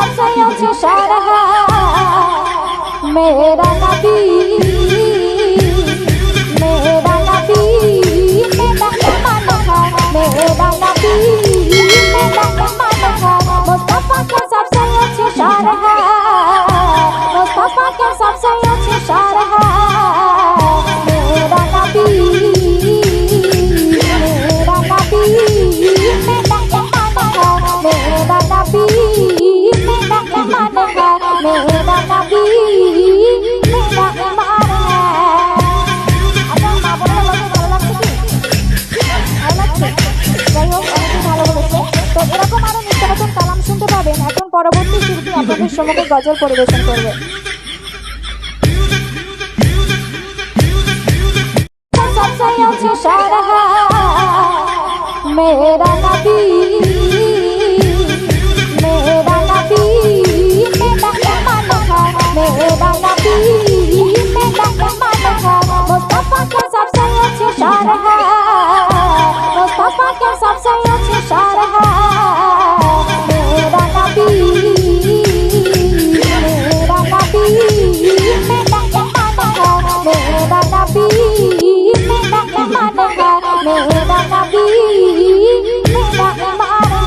কাছে আছো সারা। মেয়েরা নবী কবির সমগ্র গজল পরিবেশন করবে।